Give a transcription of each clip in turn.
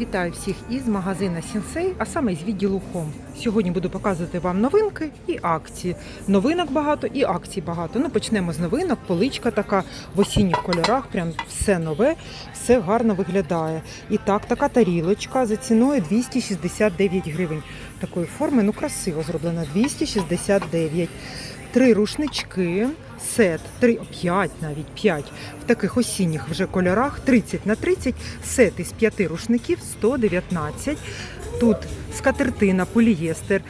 Вітаю всіх із магазина Сінсей, а саме з відділу Хом. Сьогодні буду показувати вам новинки і акції. Новинок багато і акцій багато. Ну почнемо з новинок. Поличка така в осінніх кольорах. Прям все нове, все гарно виглядає. І так, така тарілочка за ціною 269 гривень. Такої форми, ну красиво зроблена. 269. Три рушнички, сет, 3, 5 навіть 5 в таких осінніх вже кольорах, 30 на 30, сет із 5 рушників. 119. Тут скатертина, полієстер,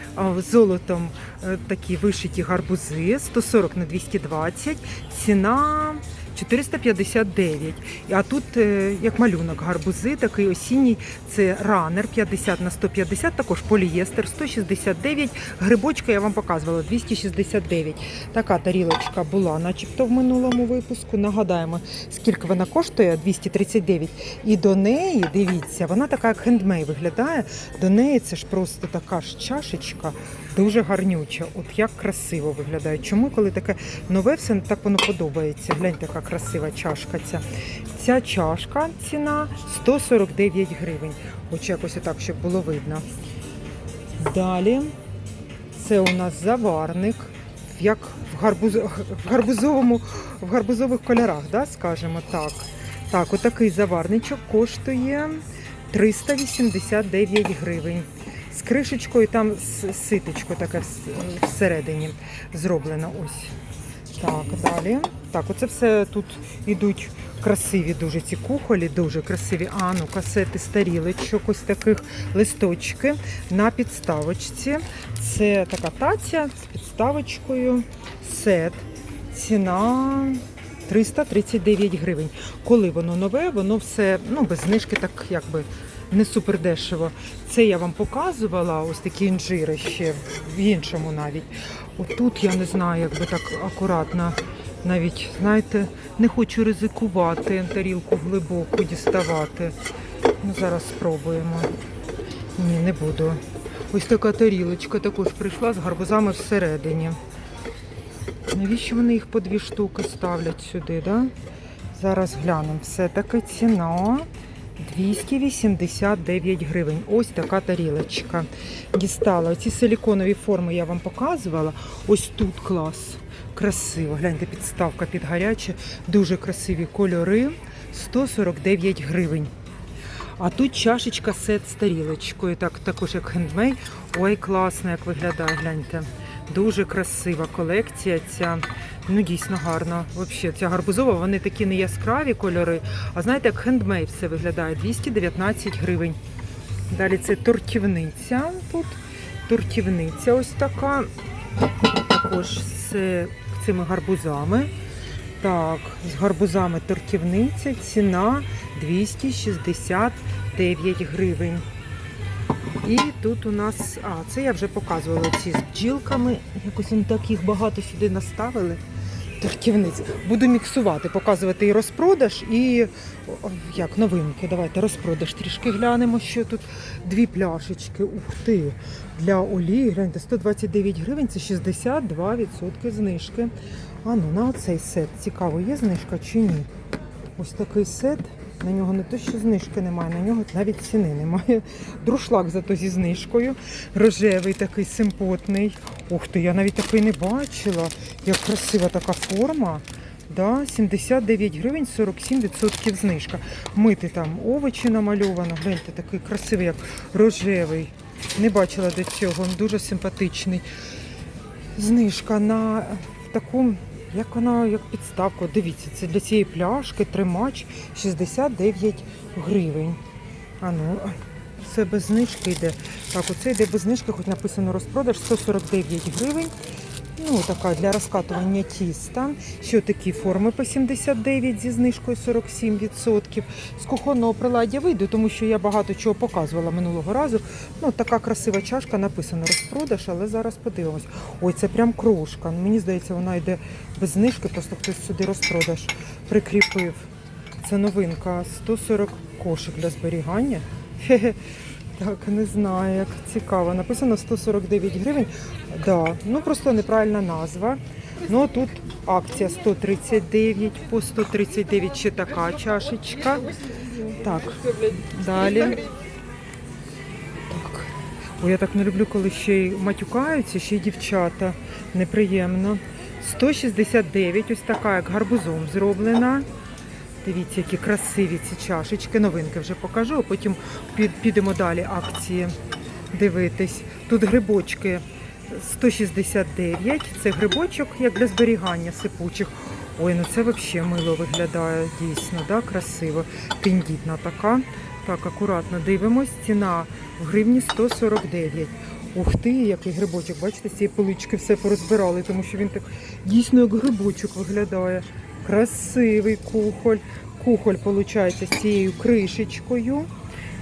золотом е, такі вишиті гарбузи, 140 на 220, ціна 459. А тут е, як малюнок гарбузи, такий осінній, це ранер 50 на 150, також полієстер 169, грибочка я вам показувала 269. Така тарілочка була, начебто в минулому випуску. Нагадаємо, скільки вона коштує 239. І до неї, дивіться, вона така як хендмей виглядає. До неї це ж просто така ж чашечка, дуже гарнюча. От як красиво виглядає. Чому, коли таке нове, все так воно подобається. Гляньте, яка красива чашка ця. Ця чашка ціна 149 гривень. Хоч якось отак, щоб було видно. Далі це у нас заварник, як в, гарбуз... в, гарбузовому, в гарбузових кольорах, да, скажімо так. Так, отакий заварничок коштує 389 гривень. З кришечкою там ситочко таке всередині зроблено. Ось. Так, далі. Так, оце все тут ідуть красиві дуже ці кухолі, дуже красиві. А, ну, касети старілечок, ось таких листочки на підставочці. Це така таця з підставочкою. Сет. Ціна 339 гривень. Коли воно нове, воно все ну, без знижки, так якби не супер дешево. Це я вам показувала, ось такі інжири ще в іншому навіть. Отут я не знаю, як би так акуратно. Навіть, знаєте, не хочу ризикувати тарілку глибоку діставати. Ну, зараз спробуємо. Ні, не буду. Ось така тарілочка також прийшла з гарбузами всередині. Навіщо вони їх по дві штуки ставлять сюди, да? Зараз глянемо. Все таки ціна 289 гривень. Ось така тарілочка. Дістала. Ці силіконові форми я вам показувала. Ось тут клас. Красиво. Гляньте, підставка під гаряче. Дуже красиві кольори. 149 гривень. А тут чашечка сет з тарілочкою, так, також як хендмей. Ой, класно, як виглядає, гляньте. Дуже красива колекція ця. Ну, дійсно гарно. Взагалі, ця гарбузова, вони такі не яскраві кольори. А знаєте, як хендмей все виглядає. 219 гривень. Далі це тортівниця тут. Тортівниця ось така. Також з цими гарбузами. Так, з гарбузами тортівниця. Ціна 269 гривень. І тут у нас, а, це я вже показувала ці з бджілками. Якось вони так їх багато сюди наставили. Тортівниць. Буду міксувати, показувати і розпродаж, і як новинки. Давайте розпродаж трішки глянемо, що тут дві пляшечки. Ух ти! Для олії, гляньте, 129 гривень, це 62% знижки. А ну на цей сет. Цікаво, є знижка чи ні? Ось такий сет. На нього не то, що знижки немає, на нього навіть ціни немає. Друшлак зато зі знижкою. Рожевий такий симпотний. Ух ти, я навіть такий не бачила. Як красива така форма. Да, 79 гривень, 47% знижка. Мити там овочі намальовано. Гляньте, такий красивий, як рожевий. Не бачила до цього, дуже симпатичний. Знижка на таку, як вона, як підставка. Дивіться, це для цієї пляшки тримач 69 гривень. А ну, це без знижки йде. Так, оце йде без знижки, хоч написано розпродаж 149 гривень. Ну, така для розкатування тіста. Що такі форми по 79 зі знижкою 47%. З кухонного приладдя вийду, тому що я багато чого показувала минулого разу. Ну, така красива чашка, написано розпродаж, але зараз подивимось. Ой, це прям крошка. Мені здається, вона йде без знижки, просто хтось сюди розпродаж прикріпив. Це новинка. 140 кошик для зберігання. Хе-хе. Так, не знаю, як цікаво. Написано 149 гривень. Да, ну просто неправильна назва. Ну тут акція 139, по 139 ще така чашечка. Так, далі. Так. О, я так не люблю, коли ще й матюкаються, ще й дівчата. Неприємно. 169, ось така, як гарбузом зроблена. Дивіться, які красиві ці чашечки. Новинки вже покажу, а потім підемо далі акції дивитись. Тут грибочки 169. Це грибочок як для зберігання сипучих. Ой, ну це взагалі мило виглядає дійсно, да? красиво. Тендітна така. Так, акуратно дивимось. Ціна в гривні 149. Ух ти, який грибочок. Бачите, з цієї полички все порозбирали, тому що він так дійсно як грибочок виглядає. Красивий кухоль. Кухоль, виходить, з цією кришечкою.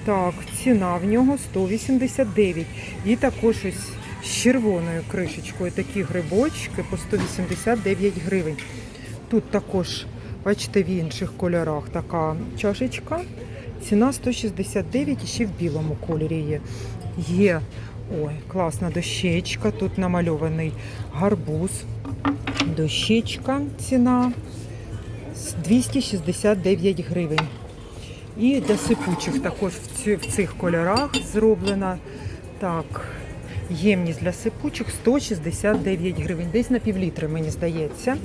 Так, ціна в нього 189. І також ось з червоною кришечкою такі грибочки по 189 гривень. Тут також, бачите, в інших кольорах така чашечка. Ціна 169 і ще в білому кольорі є. Є ой, класна дощечка. Тут намальований гарбуз. Дощечка ціна 269 гривень. І для сипучих також в, цих кольорах зроблена. Так, ємність для сипучих 169 гривень. Десь на півлітри, мені здається.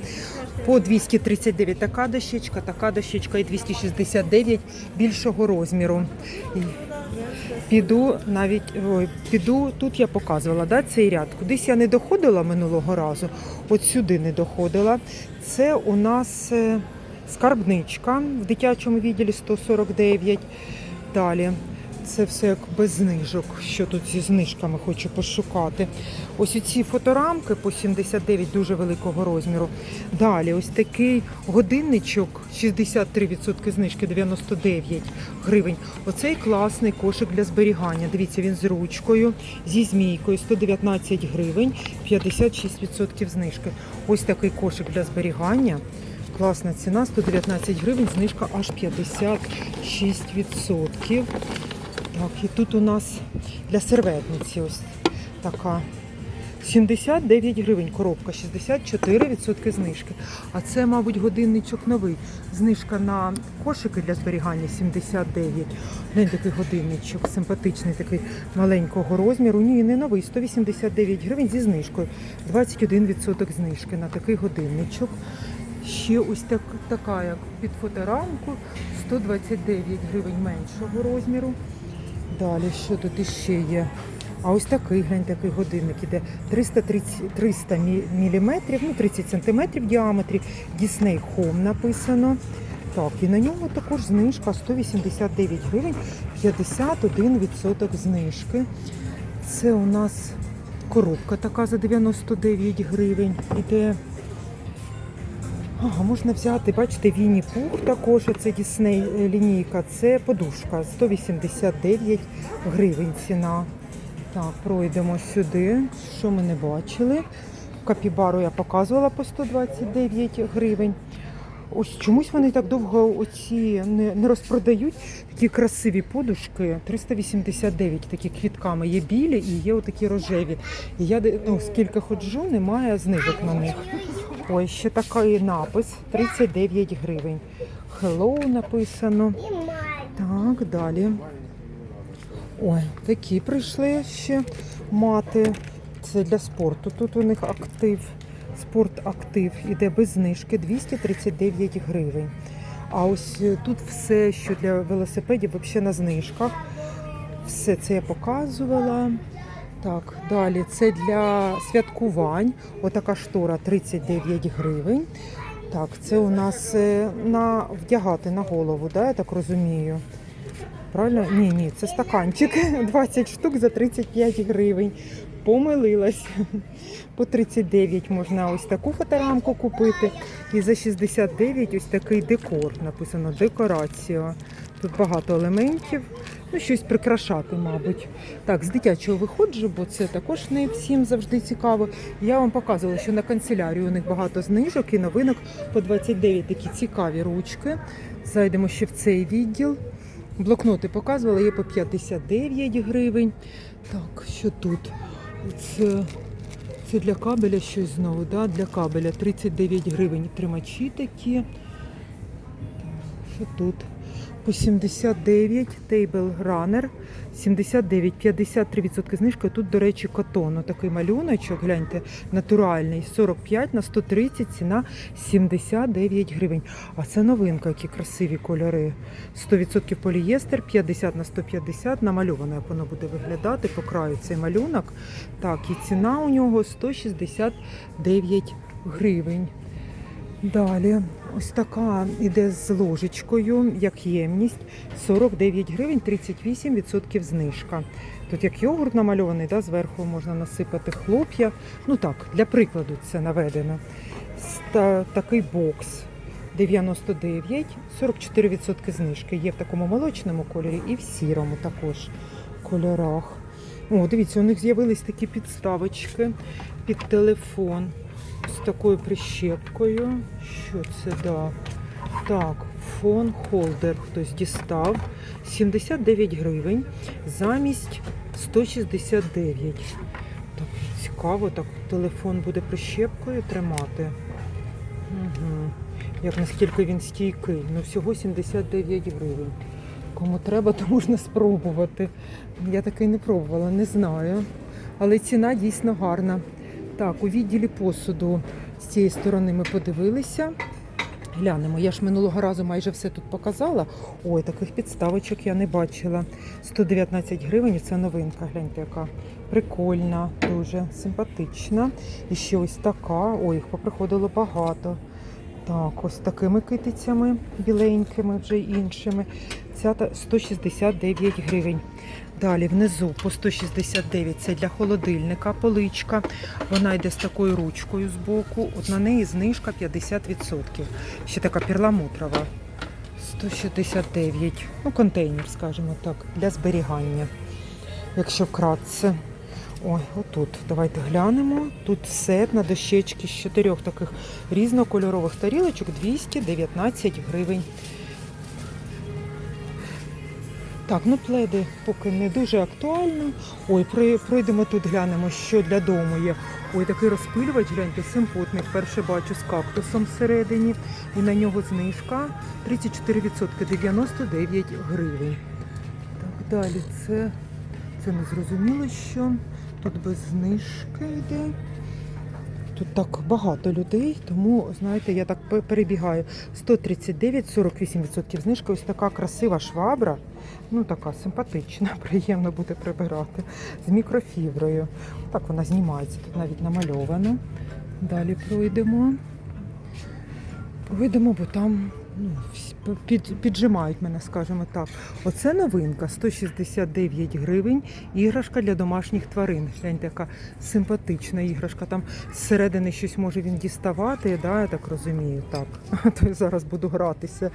По 239 така дощечка, така дощечка і 269 більшого розміру. Піду навіть ой, піду, тут я показувала да, цей ряд. Кудись я не доходила минулого разу, от сюди не доходила. Це у нас е, скарбничка в дитячому відділі 149. Далі. Це все як без знижок. Що тут зі знижками хочу пошукати. Ось ці фоторамки по 79 дуже великого розміру. Далі ось такий годинничок 63% знижки 99 гривень. Оцей класний кошик для зберігання. Дивіться, він з ручкою, зі змійкою 119 гривень, 56% знижки. Ось такий кошик для зберігання. Класна ціна 119 гривень, знижка аж 56%. Так, і тут у нас для серветниці ось така 79 гривень коробка, 64% знижки. А це, мабуть, годинничок новий. Знижка на кошики для зберігання 79. Глянь, такий годинничок, симпатичний, такий маленького розміру. Ні, не новий, 189 гривень зі знижкою. 21% знижки на такий годинничок. Ще ось так, така, як під фоторамку, 129 гривень меншого розміру. Далі, що тут іще є? А ось такий, глянь, такий годинник іде 330, 300 міліметрів, ну 30 сантиметрів в діаметрі. Disney Home написано. Так, і на ньому також знижка 189 гривень, 51% знижки. Це у нас коробка така за 99 гривень. Іде. Ага, можна взяти, бачите, Вінні Пух також, це Дісней лінійка, це подушка 189 гривень ціна. Так, пройдемо сюди. Що ми не бачили? Капібару я показувала по 129 гривень. Ось чомусь вони так довго оці не, не розпродають. Такі красиві подушки. 389 такі квітками. Є білі і є отакі рожеві. І я ну, скільки ходжу, немає знижок на них. Ой, ще такий напис 39 гривень. Hello написано. Так, далі. Ой, такі прийшли ще мати. Це для спорту. Тут у них актив. Спорт актив іде без знижки 239 гривень. А ось е, тут все, що для велосипедів, взагалі на знижках. Все це я показувала. Так, далі це для святкувань. Отака штора 39 гривень. Так, це у нас е, на вдягати на голову, да, я так розумію. Правильно? Ні, ні, це стаканчик. 20 штук за 35 гривень. Помилилась. По 39 можна ось таку фоторамку купити. І за 69 ось такий декор. Написано декорація. Тут багато елементів. Ну, щось прикрашати, мабуть. Так, з дитячого виходжу, бо це також не всім завжди цікаво. Я вам показувала, що на канцелярію у них багато знижок і новинок по 29 такі цікаві ручки. Зайдемо ще в цей відділ. Блокноти показувала, є по 59 гривень. Так, що тут? Це, це для кабеля щось знову, да? для кабеля 39 гривень. Тримачі такі. Так, що тут? По 79, Table Runner 79, 53% знижка. Тут, до речі, котон. Такий малюночок, гляньте, натуральний. 45 на 130, ціна 79 гривень. А це новинка, які красиві кольори. 100% полієстер, 50 на 150, намальовано, як воно буде виглядати по краю цей малюнок. Так, і ціна у нього 169 гривень. Далі, ось така іде з ложечкою, як ємність 49 гривень, 38% знижка. Тут як йогурт намальований, да, зверху можна насипати хлоп'я. Ну так, для прикладу це наведено. Ста- такий бокс 99, 44% знижки. Є в такому молочному кольорі і в сірому також кольорах. О, дивіться, у них з'явились такі підставочки під телефон з такою прищепкою. Що це да? Так, фон холдер хтось дістав. 79 гривень замість 169. Так, цікаво, так телефон буде прищепкою тримати. Угу. Як наскільки він стійкий. Ну, всього 79 гривень. Кому треба, то можна спробувати. Я такий не пробувала, не знаю. Але ціна дійсно гарна. Так, у відділі посуду з цієї сторони ми подивилися. Глянемо, я ж минулого разу майже все тут показала. Ой, таких підставочок я не бачила. 119 гривень, це новинка. Гляньте, яка прикольна, дуже симпатична. І ще ось така. Ой, їх поприходило багато. Так, ось такими китицями біленькими, вже іншими. Ця 169 гривень. Далі внизу по 169 це для холодильника поличка. Вона йде з такою ручкою з боку. От на неї знижка 50%. Ще така перламутрова. 169. Ну, контейнер, скажімо так, для зберігання. Якщо вкратце. Ой, отут. Давайте глянемо. Тут сет на дощечки з чотирьох таких різнокольорових тарілочок 219 гривень. Так, ну пледи поки не дуже актуально. Ой, пройдемо тут, глянемо, що для дому є. Ой, такий розпилювач, гляньте, симпотний. Вперше бачу з кактусом всередині. І на нього знижка 34%, 99 гривень. Так, далі це, це не зрозуміло, що тут без знижки йде. Тут так багато людей, тому, знаєте, я так пе- перебігаю. 139, 48% знижка. Ось така красива швабра. Ну, така симпатична, приємно буде прибирати. З мікрофіброю. Так вона знімається, тут навіть намальовано. Далі пройдемо. Пройдемо, бо там ну, під, піджимають мене, скажімо так. Оце новинка 169 гривень. Іграшка для домашніх тварин. Гляньте, яка симпатична іграшка. Там зсередини щось може він діставати, да, я так розумію. Так. А То я зараз буду гратися.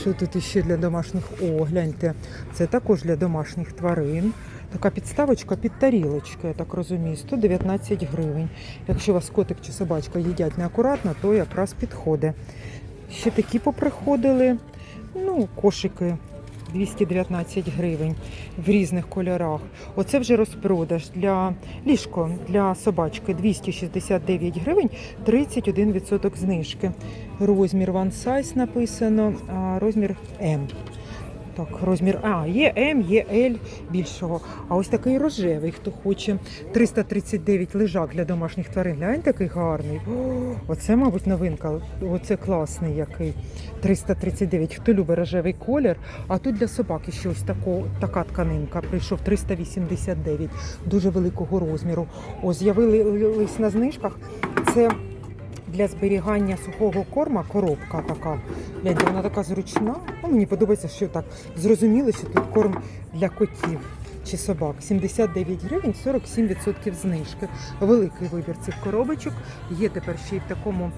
Що тут іще для домашніх? О, гляньте, це також для домашніх тварин. Така підставочка під тарілочки, я так розумію, 119 гривень. Якщо у вас котик чи собачка їдять неакуратно, то якраз підходить. Ще такі поприходили. Ну, кошики 219 гривень в різних кольорах. Оце вже розпродаж для ліжко для собачки 269 гривень, 31% знижки. Розмір one size написано, а розмір М. Так, розмір. А, є М, є L більшого. А ось такий рожевий, хто хоче. 339 лежак для домашніх тварин. Глянь, такий гарний. Оце, мабуть, новинка. Оце класний який. 339. Хто любить рожевий колір. А тут для собаки ще ось тако, така тканинка. Прийшов 389. Дуже великого розміру. О, з'явились на знижках. Це для зберігання сухого корма коробка така. Гляньте, вона така зручна. Ну, мені подобається, що так зрозуміло, що тут корм для котів чи собак. 79 гривень, 47% знижки. Великий вибір цих коробочок. Є тепер ще й в такому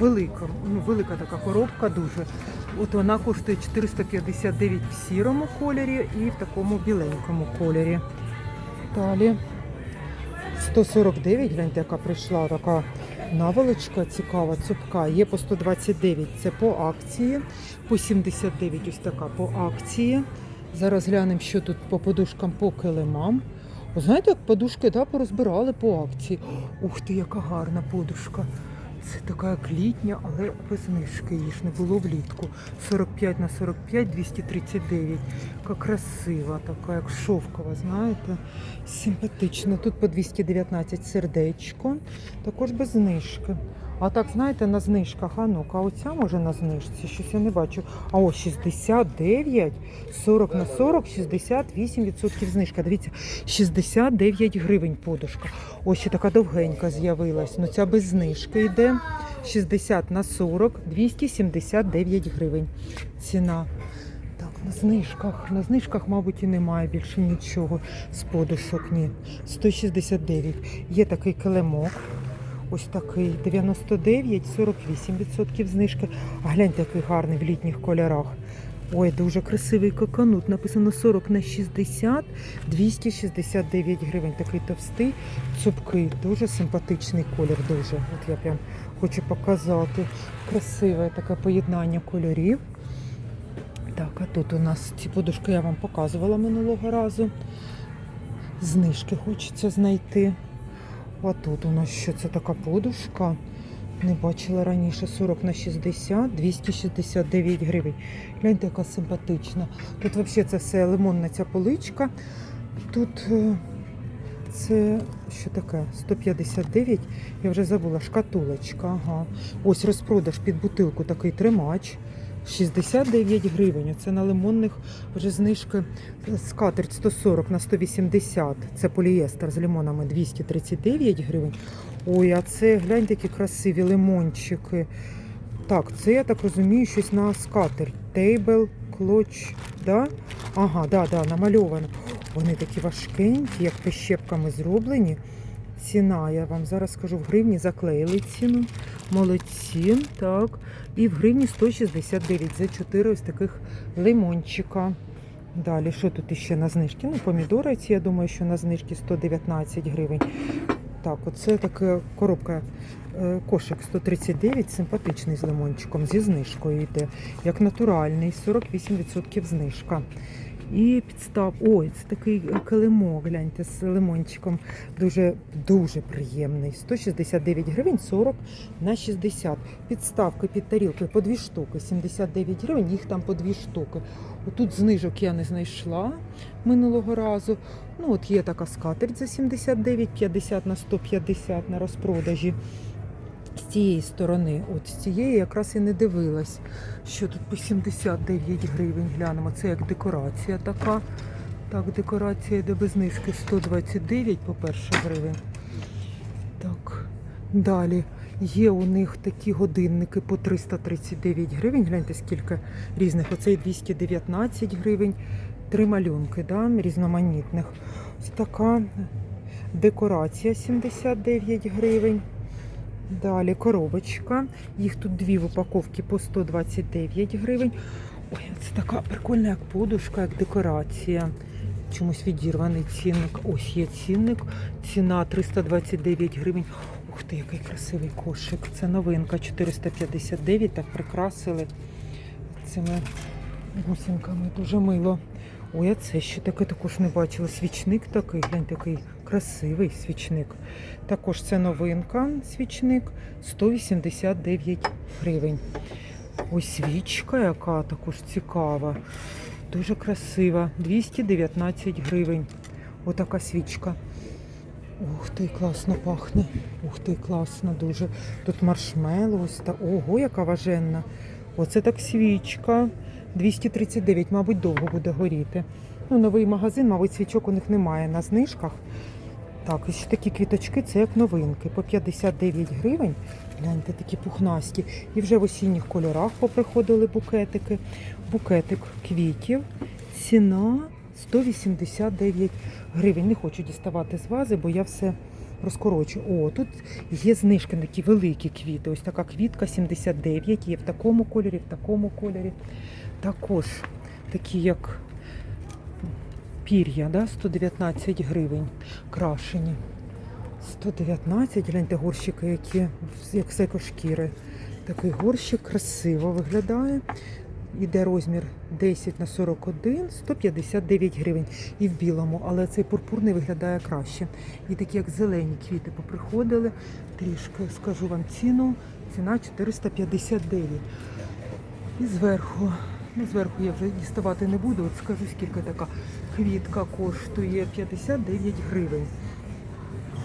великому, ну, велика така коробка дуже. От вона коштує 459 в сірому кольорі і в такому біленькому кольорі. Далі 149, гляньте, яка прийшла така наволочка цікава, цупка. Є по 129, це по акції, по 79 ось така по акції. Зараз глянемо, що тут по подушкам, по килимам. О, знаєте, як подушки да, порозбирали по акції. Ух ти, яка гарна подушка. Це така як літня, але без ж не було влітку. 45 на 45, 239. Така красива, така як шовкова, знаєте, симпатична. Тут по 219 сердечко, також без знижки. А так, знаєте, на знижках, а ну-ка, оця може на знижці, щось я не бачу. А ось 69, 40 на 40, 68% знижка. Дивіться, 69 гривень подушка. Ось ще така довгенька з'явилась. Ну ця без знижки йде. 60 на 40, 279 гривень. Ціна. Так, на знижках. На знижках, мабуть, і немає більше нічого з подушок. Ні. 169. Є такий килимок. Ось такий 99, 48% знижки. А гляньте, який гарний в літніх кольорах. Ой, дуже красивий коконут. Написано 40 на 60, 269 гривень. Такий товстий, цупкий, дуже симпатичний колір. Дуже. От я прям хочу показати. Красиве таке поєднання кольорів. Так, а тут у нас ці подушки я вам показувала минулого разу. Знижки хочеться знайти. А тут у нас що це така подушка? Не бачила раніше 40 на 60, 269 гривень. Гляньте, яка симпатична. Тут взагалі це все лимонна ця поличка. Тут е, це що таке? 159, я вже забула, шкатулочка. Ага. Ось розпродаж під бутилку такий тримач. 69 гривень. Це на лимонних вже знижки скатерть 140 на 180. Це полієстер з лимонами 239 гривень. Ой, а це гляньте, які красиві лимончики. Так, це я так розумію, щось на скатерть. Тейбл, клоч, да? Ага, да, да, намальовано. Вони такі важкенькі, як прищепками зроблені. Ціна, я вам зараз скажу, в гривні заклеїли ціну. Молодці, так. І в гривні 169 за 4 ось таких лимончика. Далі, що тут іще на знижки? Ну, помідори ці, я думаю, що на знижки 119 гривень. Так, оце така коробка, е, кошик 139, симпатичний з лимончиком, зі знижкою йде. Як натуральний, 48% знижка. І підстав. Ой, це такий килимок, гляньте, з лимончиком. Дуже дуже приємний. 169 гривень, 40 на 60. Підставки під тарілки по дві штуки, 79 гривень, їх там по дві штуки. Отут знижок я не знайшла минулого разу. Ну, от є така скатерть за 79, 50 на 150 на розпродажі. З цієї сторони, от з цієї якраз і не дивилась, що тут по 79 гривень глянемо. Це як декорація така. Так, декорація йде без знижки 129 по перше гривень. Так, далі. Є у них такі годинники по 339 гривень. Гляньте, скільки різних. Оцей 219 гривень. Три малюнки, да, різноманітних. Ось така декорація 79 гривень. Далі коробочка. Їх тут дві в упаковці по 129 гривень. Ой, це така прикольна, як подушка, як декорація. Чомусь відірваний цінник. Ось є цінник. Ціна 329 гривень. Ух ти, який красивий кошик. Це новинка 459. Так прикрасили цими бусинками. Дуже мило. Ой, а це що таке також не бачила. Свічник такий, глянь, такий красивий свічник. Також це новинка, свічник 189 гривень. Ось свічка, яка також цікава. Дуже красива. 219 гривень. Отака свічка. Ух ти, класно пахне. Ух ти, класно дуже. Тут маршмеллоу ось та. Ого, яка важенна. Оце так свічка. 239, мабуть, довго буде горіти. Ну, новий магазин, мабуть, свічок у них немає на знижках. Так, ще такі квіточки, це як новинки. По 59 гривень. Гляньте, такі пухнасті. І вже в осінніх кольорах поприходили букетики. Букетик квітів. Ціна 189 гривень. Не хочу діставати з вази, бо я все розкорочу. О, тут є знижки на такі великі квіти. Ось така квітка 79, є в такому кольорі, в такому кольорі. Також такі, як пір'я, да, 119 гривень крашені. 119, гляньте горщики, які як з екошкіри. Такий горщик красиво виглядає. Іде розмір 10 на 41, 159 гривень. І в білому, але цей пурпурний виглядає краще. І такі, як зелені квіти поприходили. Трішки скажу вам ціну. ціна 459. І зверху, ну зверху я вже діставати не буду, от скажу скільки така квітка коштує 59 гривень.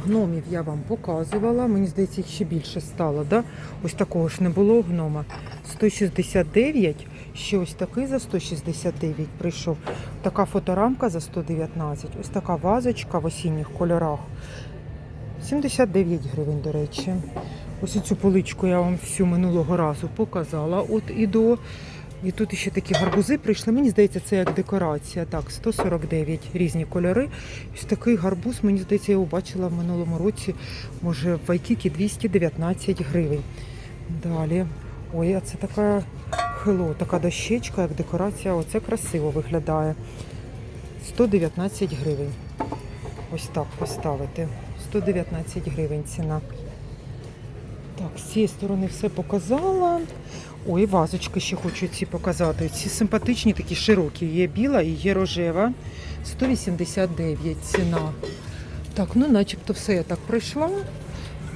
Гномів я вам показувала, мені здається, їх ще більше стало. Да? Ось такого ж не було гнома. 169, ще ось такий за 169 прийшов. Така фоторамка за 119. Ось така вазочка в осінніх кольорах. 79 гривень, до речі. Ось цю поличку я вам всю минулого разу показала. От і до. І тут ще такі гарбузи прийшли. Мені здається, це як декорація. Так, 149 різні кольори. Ось такий гарбуз, мені здається, я його бачила в минулому році, може, в Вайкікі 219 гривень. Далі. Ой, а це така хело, така дощечка, як декорація. Оце красиво виглядає. 119 гривень. Ось так поставити. 119 гривень ціна. Так, з цієї сторони все показала. Ой, вазочки ще хочу ці показати. Ці симпатичні, такі широкі. Є біла і є рожева. 189 ціна. Так, ну начебто все я так пройшла.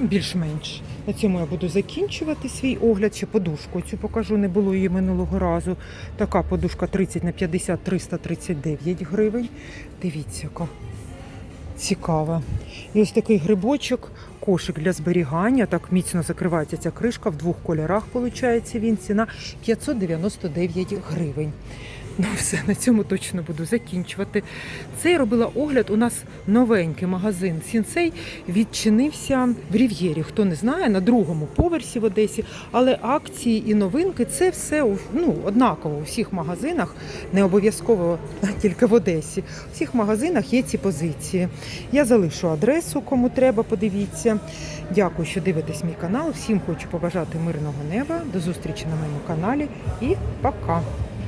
Більш-менш. На цьому я буду закінчувати свій огляд. Ще подушку цю покажу, не було її минулого разу. Така подушка 30 на 50 339 гривень. Дивіться, яка цікава. І ось такий грибочок, кошик для зберігання. Так міцно закривається ця кришка в двох кольорах. Виходить він. Ціна 599 гривень. Ну, все, на цьому точно буду закінчувати. Це я робила огляд. У нас новенький магазин Сінсей відчинився в Рів'єрі. Хто не знає, на другому поверсі в Одесі. Але акції і новинки це все ну, однаково у всіх магазинах, не обов'язково тільки в Одесі. У всіх магазинах є ці позиції. Я залишу адресу, кому треба, подивіться. Дякую, що дивитесь мій канал. Всім хочу побажати мирного неба. До зустрічі на моєму каналі і пока!